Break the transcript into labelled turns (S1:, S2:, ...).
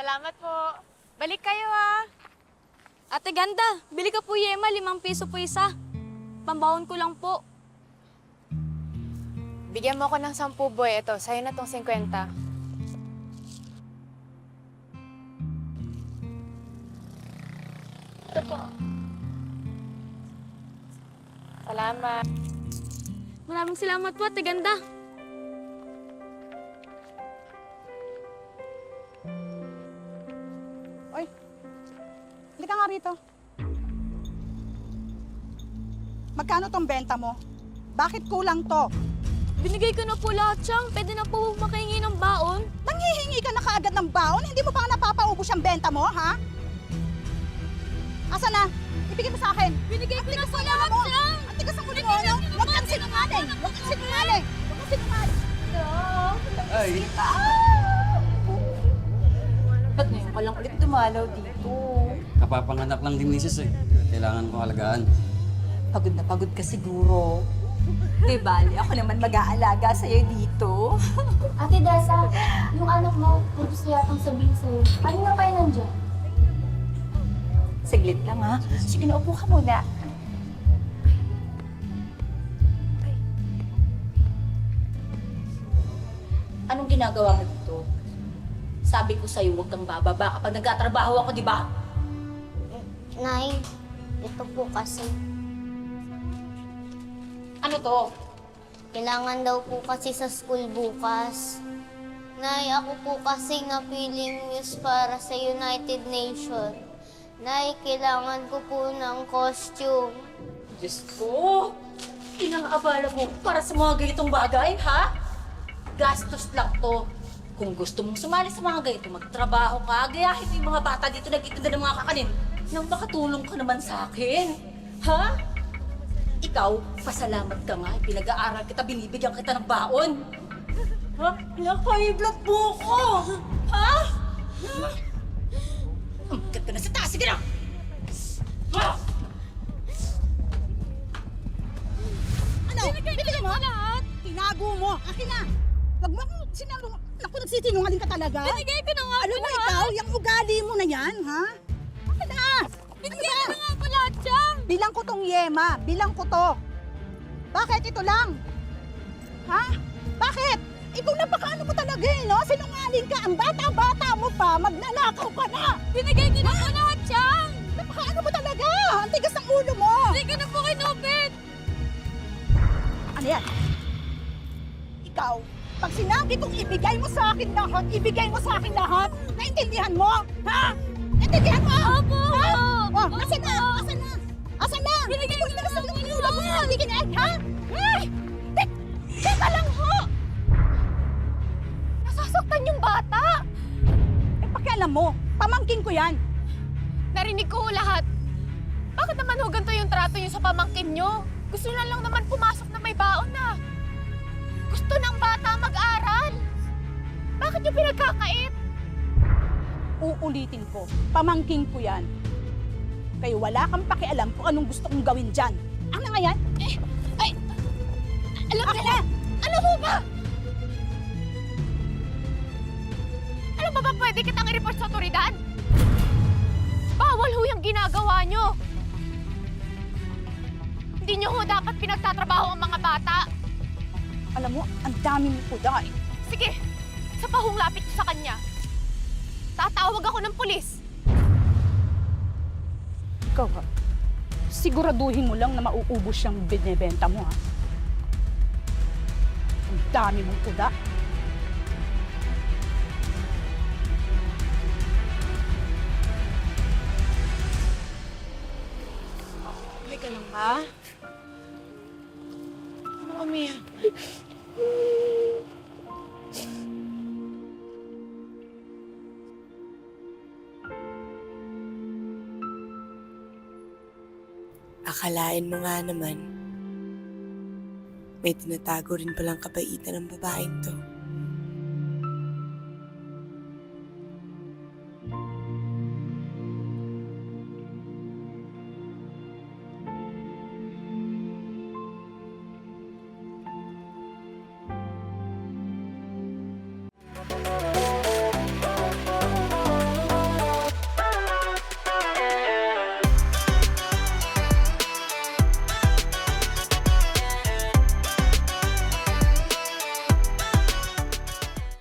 S1: Salamat po. Balik kayo ah.
S2: Ate ganda, bili ka po yema, limang piso po isa. Pambawon ko lang po.
S1: Bigyan mo ako ng 10 boy. Ito, sa'yo na tong 50.
S2: Ito po.
S1: Salamat.
S2: Maraming salamat po, ate ganda.
S3: Hindi ka nga rito. Magkano tong benta mo? Bakit kulang to?
S2: Binigay ko na po lahat siyang. Pwede na po makahingi ng baon.
S3: Nanghihingi ka na kaagad ng baon? Hindi mo pa napapaubos ang benta mo, ha? Asa na? Ibigay mo sa akin.
S2: Binigay ko na po lahat siyang.
S3: Ang tigas ang ulo mo, no? Huwag kang sinungaling! Huwag kang sinungaling! Huwag kang sinungaling!
S4: Ay,
S5: Ba't ngayon ka lang ulit dumalaw dito?
S4: Kapapanganak lang din misis eh. Kailangan ko alagaan.
S5: Pagod na pagod ka siguro. Di bali, ako naman mag-aalaga sa'yo dito.
S6: Ate Dasa, yung anak mo, gusto yatang sabihin sa'yo. Ano nga kayo nandiyan?
S5: Saglit lang ha. Sige, naupo ka muna. Anong ginagawa mo dito? Sabi ko sa'yo, huwag kang bababa kapag nagkatrabaho ako, di ba?
S6: Nay, ito po kasi.
S5: Ano to?
S6: Kailangan daw po kasi sa school bukas. Nay, ako po kasi napiling news para sa United Nation. Nay, kailangan ko po ng costume.
S5: Diyos ko! Inaabala mo para sa mga ganitong bagay, ha? Gastos lang to. Kung gusto mong sumali sa mga ganito, magtrabaho ka, gayahin mo yung mga bata dito nagtitinda ng mga kakanin nang makatulong ka naman sa akin. Ha? Ikaw, pasalamat ka nga. Pinag-aaral kita, binibigyan kita ng baon. Ha? Pinaka-blood mo ko! Ha? Umagat ka na sa taas. Sige na! Ha?
S3: Ano? Binigay mo? lahat. Tinago mo. Akin na. Wag mo akong sinalo. Naku, nagsisinungaling ka talaga.
S2: Binigay ko na nga
S3: Alam
S2: po
S3: mo ikaw, yung ugali mo na yan, ha?
S2: Ko na nga po lahat siyang.
S3: Bilang ko tong yema. Bilang ko to. Bakit ito lang? Ha? Bakit? Ikaw napakaano mo talaga eh, no? Sinungaling ka. Ang bata-bata mo pa. Magnanakaw ka na.
S2: Binigay ko na po lahat siyang.
S3: Napakaano mo talaga. Ang tigas ng ulo mo.
S2: Hindi ko na po kinupit.
S3: Ano yan? Ikaw, pag sinabi kong ibigay mo sa akin lahat, ibigay mo sa akin lahat, naintindihan mo? Ha? Naintindihan mo?
S2: Opo.
S3: Ha? Oh, asan na? Asan na? Asan na?
S2: Binigay ko na
S3: sa
S2: po
S3: ulo mo. Hindi kinain, ha? Ay! Tek! Teka lang ho!
S1: Nasasaktan yung bata.
S3: Eh, pakialam mo, pamangkin ko yan.
S1: Narinig ko lahat. Bakit naman ho ganito yung trato niyo sa pamangkin niyo? Gusto na lang naman pumasok na may baon na. Gusto ng bata mag-aral. Bakit niyo pinagkakait?
S3: Uulitin ko, pamangkin ko yan. Kaya wala kang pakialam kung anong gusto kong gawin dyan. Ano nga yan?
S1: Eh, ay, alam
S3: Akin na!
S1: Ano ho ba? Ano ba ba pwede kitang i-report sa otoridad? Bawal ho yung ginagawa nyo. Hindi nyo ho dapat pinagtatrabaho ang mga bata.
S3: Alam mo, ang dami mo po dahil.
S1: Sige, sa pahong lapit sa kanya. Tatawag ako ng pulis.
S3: Ikaw ha, siguraduhin mo lang na mauubos yung binibenta mo ha. Ang dami mong kuda.
S1: Okay ka lang ba? Ano kami?
S7: Akalain mo nga naman, may tinatago rin palang kabaitan ng babaeng to.